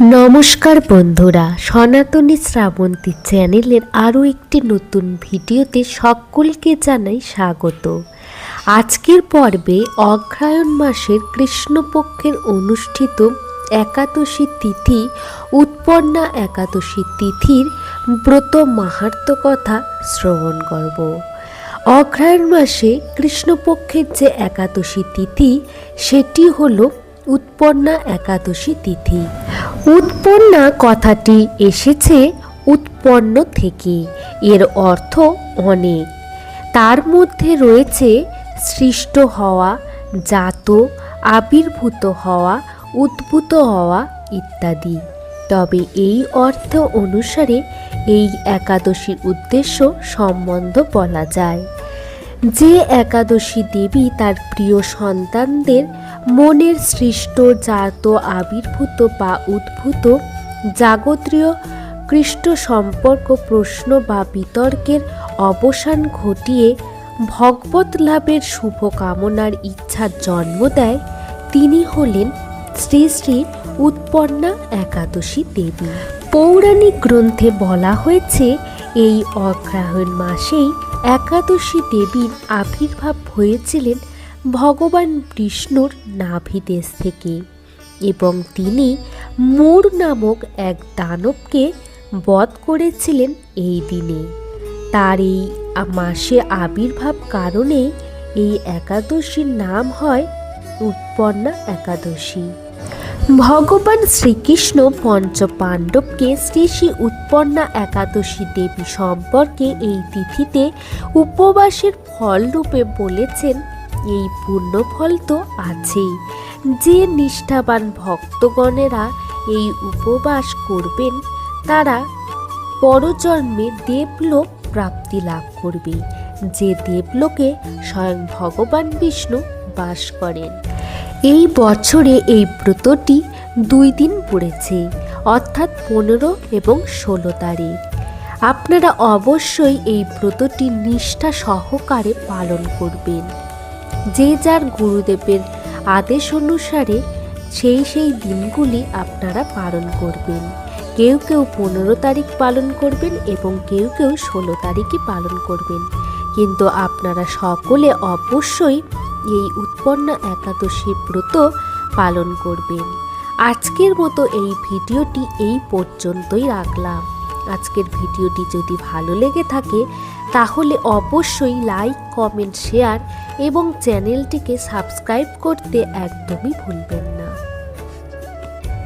নমস্কার বন্ধুরা, সনাতনী শ্রাবন্তী চ্যানেলের আরও একটি নতুন ভিডিওতে সকলকে জানাই স্বাগত। আজকের পর্বে অগ্রায়ণ মাসের কৃষ্ণপক্ষের অনুষ্ঠিত একাদশী তিথি, উৎপন্না একাদশী তিথির ব্রত মাহাত্ম কথা শ্রবণ করব। অগ্রায়ণ মাসে কৃষ্ণপক্ষের যে একাদশী তিথি, সেটি হলো উৎপন্না একাদশী তিথি। উৎপন্না কথাটি এসেছে উৎপন্ন থেকে। এর অর্থ অনেক। তার মধ্যে রয়েছে সৃষ্ট হওয়া, জাত, আবির্ভূত হওয়া, উদ্ভূত হওয়া ইত্যাদি। তবে এই অর্থ অনুসারে এই একাদশীর উদ্দেশ্য সম্বন্ধ বলা যায়। যে একাদশী দেবী তার প্রিয় সন্তানদের মনের সৃষ্ট জাত আবির্ভূত বা উদ্ভূত জাগত্রীয় কৃষ্ট সম্পর্ক প্রশ্ন বা বিতর্কের অবসান ঘটিয়ে ভগবত লাভের শুভ কামনার ইচ্ছার জন্ম দেয়, তিনি হলেন শ্রী শ্রী উৎপন্না একাদশী দেবী। পৌরাণিক গ্রন্থে বলা হয়েছে, এই অগ্রহায়ণ মাসেই একাদশী দেবীর আবির্ভাব হয়েছিলেন ভগবান বিষ্ণুর নাভিদেশ থেকে এবং তিনি মোর নামক এক দানবকে বধ করেছিলেন এই দিনে। তার এই মাসে আবির্ভাব কারণে এই একাদশীর নাম হয় উৎপন্না একাদশী। ভগবান শ্রীকৃষ্ণ পঞ্চ পাণ্ডবকে শ্রী শ্রী উৎপন্না একাদশী দেবী সম্পর্কে এই তিথিতে উপবাসের ফল রূপে বলেছেন, এই পুণ্যফল তো আছেই। যে নিষ্ঠাবান ভক্তগণেরা এই উপবাস করবেন, তারা পরজন্মে দেবলোক প্রাপ্তি লাভ করবে। যে দেবলোকে স্বয়ং ভগবান বিষ্ণু বাস করেন। এই বছরে এই ব্রতটি দুই দিন পড়েছে, অর্থাৎ পনেরো এবং ষোলো তারিখ। আপনারা অবশ্যই এই ব্রতটি নিষ্ঠা সহকারে পালন করবেন। যে যার গুরুদেবের আদেশ অনুসারে সেই সেই দিনগুলি আপনারা পালন করবেন। কেউ কেউ পনেরো তারিখ পালন করবেন এবং কেউ কেউ ষোলো তারিখই পালন করবেন। কিন্তু আপনারা সকলে অবশ্যই এই উৎপন্ন একাদশী ব্রত পালন করবেন। আজকের মতো এই ভিডিওটি এই পর্যন্তই রাখলাম। আজকের ভিডিওটি যদি ভালো লেগে থাকে, তাহলে অবশ্যই লাইক, কমেন্ট, শেয়ার এবং চ্যানেলটিকে সাবস্ক্রাইব করতে একদমই ভুলবেন না।